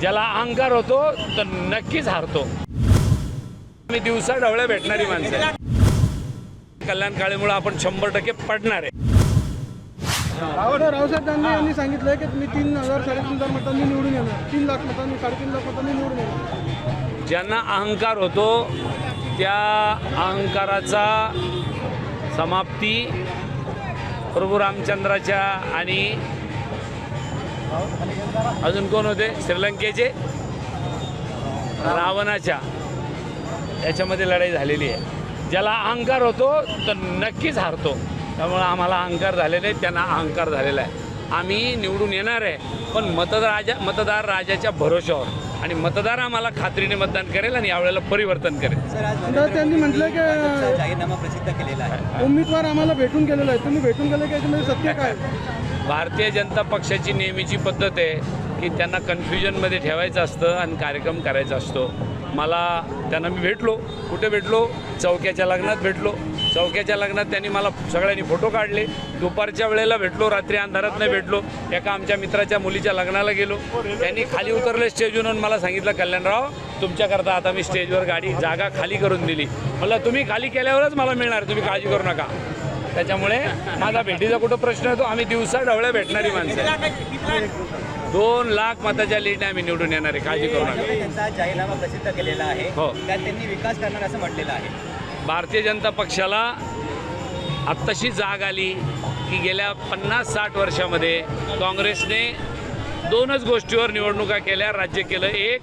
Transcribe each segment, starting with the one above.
ज्याला अहंकार होतो तर नक्कीच हारतो. मी दिवसा ढवळे भेटणारी माणसं आहे. कल्याण काळेमुळे आपण शंभर टक्के पडणार आहे. रावसाहेब दानवे यांनी सांगितलंय की मी तीन हजार साडेतीन हजार मतांनी निवडून येणार. तीन लाख मतांनी साडेतीन लाख मतांनी निवडून येणार. ज्यांना अहंकार होतो त्या अहंकाराचा समाप्ती प्रभू रामचंद्राच्या आणि अजून कोण होते? श्रीलंकेचे? रावणाच्या. याच्यामध्ये लढाई झालेली आहे. ज्याला अहंकार होतो तर नक्कीच हारतो. त्यामुळं आम्हाला अहंकार झालेले नाही त्यांना अहंकार झालेला आहे. आम्ही निवडून येणार आहे पण मतदार राजा मतदार राजाच्या भरोशावर आणि मतदार आम्हाला खात्रीने मतदान करेल आणि यावेळेला परिवर्तन करेल. त्यांनी म्हटलं की जाहीरनामा प्रसिद्ध केलेला आहे. उमेदवार आम्हाला भेटून गेलेला आहे. तुम्ही भेटून गेले की सत्य काय? भारतीय जनता पक्षाची नेहमीची पद्धत आहे की त्यांना कन्फ्युजनमध्ये ठेवायचं असतं आणि कार्यक्रम करायचा असतो. मला त्यांना मी भेटलो. कुठे भेटलो? चौक्याच्या लग्नात भेटलो. चौक्याच्या लग्नात त्यांनी मला सगळ्यांनी फोटो काढले. दुपारच्या वेळेला भेटलो रात्री अंधारात नाही भेटलो. एका आमच्या मित्राच्या मुलीच्या लग्नाला गेलो. त्यांनी खाली उतरले स्टेजवरून मला सांगितलं कल्याणराव तुमच्याकरता आता मी स्टेजवर गाडी जागा खाली करून दिली. मला तुम्ही खाली केल्यावरच मला मिळणार तुम्ही काळजी करू नका. त्याच्यामुळे माझा भेटीचा कुठं प्रश्न येतो आम्ही दिवसा ढवळ्या भेटणारी माणसं. दोन लाख मताच्या लीड आम्ही निवडून येणार आहे. काळजी करू नका. त्यांचा जाहीरनामा प्रसिद्ध केलेला आहे. हो. त्यात त्यांनी विकास करणार असं म्हटलेलं आहे. भारतीय जनता पक्षाला आत्ताशी जाग आली की गेल्या पन्नास साठ वर्षामध्ये काँग्रेसने दोनच गोष्टीवर निवडणुका केल्या. राज्य केलं एक.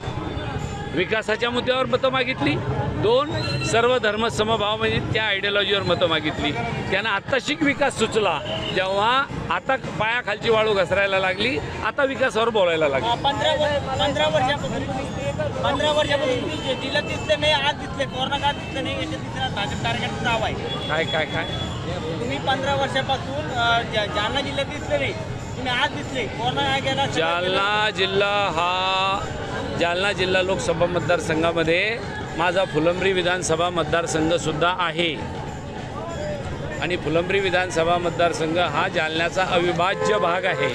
विकासाच्या मुद्द्यावर मतं मागितली. दोन सर्व धर्म समभाव म्हणजे त्या आयडियॉलॉजीवर मतं मागितली. त्यांना आत्ताशिक विकास सुचला. जेव्हा आता पायाखालची वाळू घसरायला लागली. आता विकासावर बोलायला लागली. पंधरा पंधरा वर्षापासून पंधरा वर्षापासून तुम्ही जे जिल्ह्यात दिसले नाही आज दिसले कोरोना काळात दिसले नाही याच्यात दिसणार भाजप कार्यकर्त्याचं नाव आहे. काय काय काय? तुम्ही पंधरा वर्षापासून जालना जिल्ह्यात दिसले नाही जालना जिल्हा हा जालना जिल्हा लोकसभा मतदारसंघामध्ये माझा फुलंब्री विधानसभा मतदारसंघसुद्धा आहे. आणि फुलंब्री विधानसभा मतदारसंघ हा जालन्याचा अविभाज्य भाग आहे.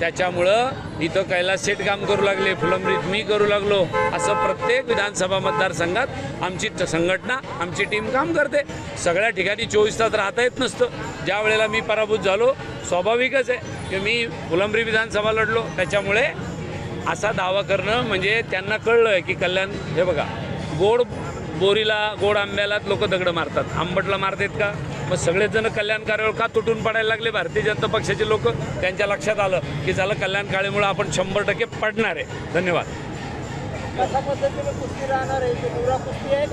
त्याच्यामुळं इथं कैलास शेठ काम करू लागले फुलंब्रीत मी करू लागलो. असं प्रत्येक विधानसभा मतदारसंघात आमची संघटना आमची टीम काम करते. सगळ्या ठिकाणी चोवीस तास राहता येत नसतं. ज्या वेळेला मी पराभूत झालो स्वाभाविकच आहे की मी फुलंब्री विधानसभा लढलो. त्याच्यामुळे असा दावा करणं म्हणजे त्यांना कळलं की कल्याण हे बघा गोड बोरीला गोड आंब्याला लोक दगडं मारतात. आंबटला मारतात का? मग सगळेच जण कल्याण कार्यावर का तुटून पडायला लागले? भारतीय जनता पक्षाचे लोक त्यांच्या लक्षात आलं की झालं कल्याण काळेमुळे आपण शंभर टक्के पडणार आहे. धन्यवाद. आहे? आहे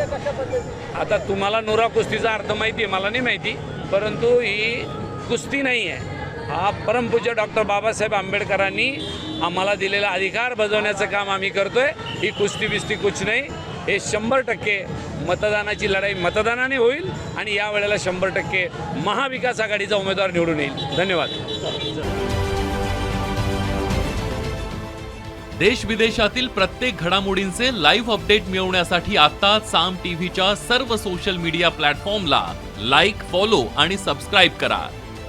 आता तुम्हाला नोरा कुस्तीचा अर्थ माहिती आहे मला नाही माहिती परंतु ही कुस्ती नाही आहे. हा परमपूज्य डॉक्टर बाबासाहेब आंबेडकरांनी आम्हाला दिलेला अधिकार बजावण्याचं काम आम्ही करतोय. ही कुस्ती बिस्ती कुछ नाही. हे शंभर टक्के मतदानाची लढाई मतदानाने होईल आणि या वेळेला शंभर टक्के महाविकास आघाडीचा उमेदवार निवडून येईल. धन्यवाद. देश विदेशातील प्रत्येक घडामोडींचे लाईव्ह अपडेट मिळवण्यासाठी आता साम टीव्हीच्या सर्व सोशल मीडिया प्लॅटफॉर्मला लाईक फॉलो आणि सबस्क्राईब करा.